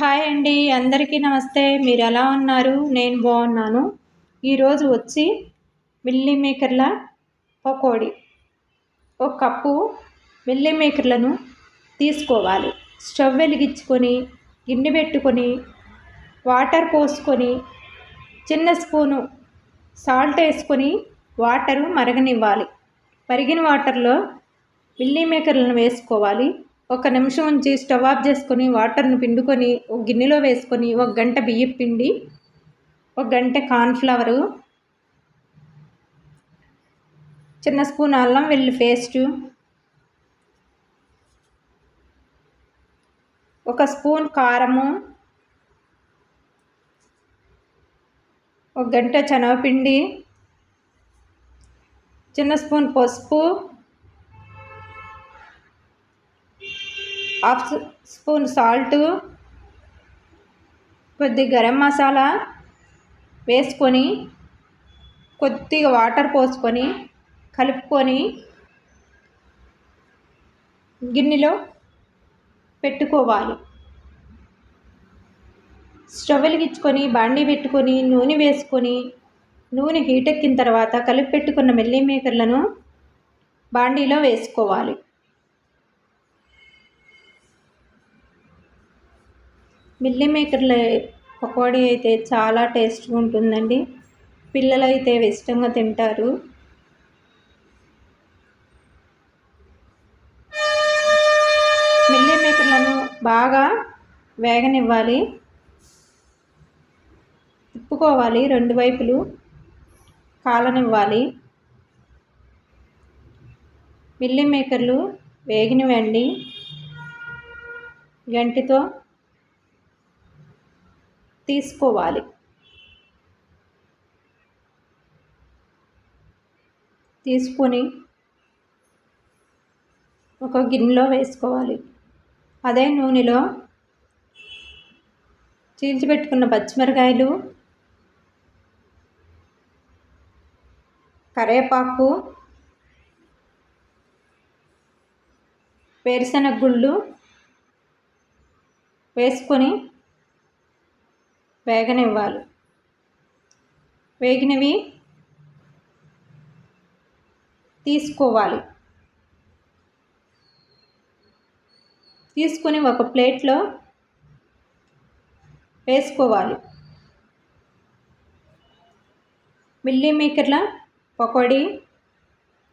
Hi అండి అందరికీ నమస్తే. మీరు ఎలా ఉన్నారు? నేను బాగున్నాను. ఈరోజు వచ్చి మిల్లీ మేకర్ల పకోడీ. ఒక కప్పు మిల్లీ మేకర్లను తీసుకోవాలి. స్టవ్ వెలిగించుకొని గిన్నె పెట్టుకొని వాటర్ పోసుకొని చిన్న స్పూను సాల్ట్ వేసుకొని వాటరు మరగనివ్వాలి. మరిగిన వాటర్లో మిల్లీ మేకర్లను వేసుకోవాలి. ఒక నిమిషం ఉంచి స్టవ్ ఆఫ్ చేసుకొని వాటర్ను పిండుకొని ఒక గిన్నెలో వేసుకొని ఒక గంట బియ్యం పిండి ఒక గంట కార్న్ఫ్లవరు చిన్న స్పూన్ అల్లం వెల్లి పేస్టు ఒక స్పూన్ కారము ఒక గంట శనగపిండి చిన్న స్పూన్ పసుపు హాఫ్ స్పూన్ సాల్ట్ కొద్ది గరం మసాలా వేసుకొని కొద్దిగా వాటర్ పోసుకొని కలుపుకొని గిన్నెలో పెట్టుకోవాలి. స్టవ్ వెలిగించుకొని బాండీ పెట్టుకొని నూనె వేసుకొని నూనె హీట్ ఎక్కిన తర్వాత కలిపి పెట్టుకున్న మెల్లి మేకర్లను బాండీలో వేసుకోవాలి. మిల్లీ మేకర్ల పకోడీ అయితే చాలా టేస్ట్గా ఉంటుందండి. పిల్లలు అయితే ఇష్టంగా తింటారు. మిల్లీ మేకర్లను బాగా వేగనివ్వాలి. తిప్పుకోవాలి రెండు వైపులు. కాలనివ్వాలి. మిల్లీ మేకర్లు వేగినవండి గంటితో తీసుకోవాలి. తీసుకొని ఒక గిన్నెలో వేసుకోవాలి. అదే నూనెలో చీల్చిపెట్టుకున్న పచ్చిమిరకాయలు కరేపాకు వేరుశనగ గుళ్ళు వేసుకొని వేగనివ్వాలి. వేగినవి తీసుకోవాలి. తీసుకొని ఒక ప్లేట్లో వేసుకోవాలి. మిల్లీ మేకర్ల పకోడీ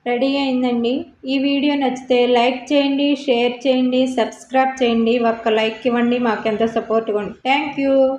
రెడీ అయిందండి. ఈ వీడియో నచ్చితే లైక్ చేయండి షేర్ చేయండి సబ్స్క్రైబ్ చేయండి. ఒక్క లైక్ ఇవ్వండి. మాకెంతో సపోర్ట్గా ఉంది థ్యాంక్ యూ.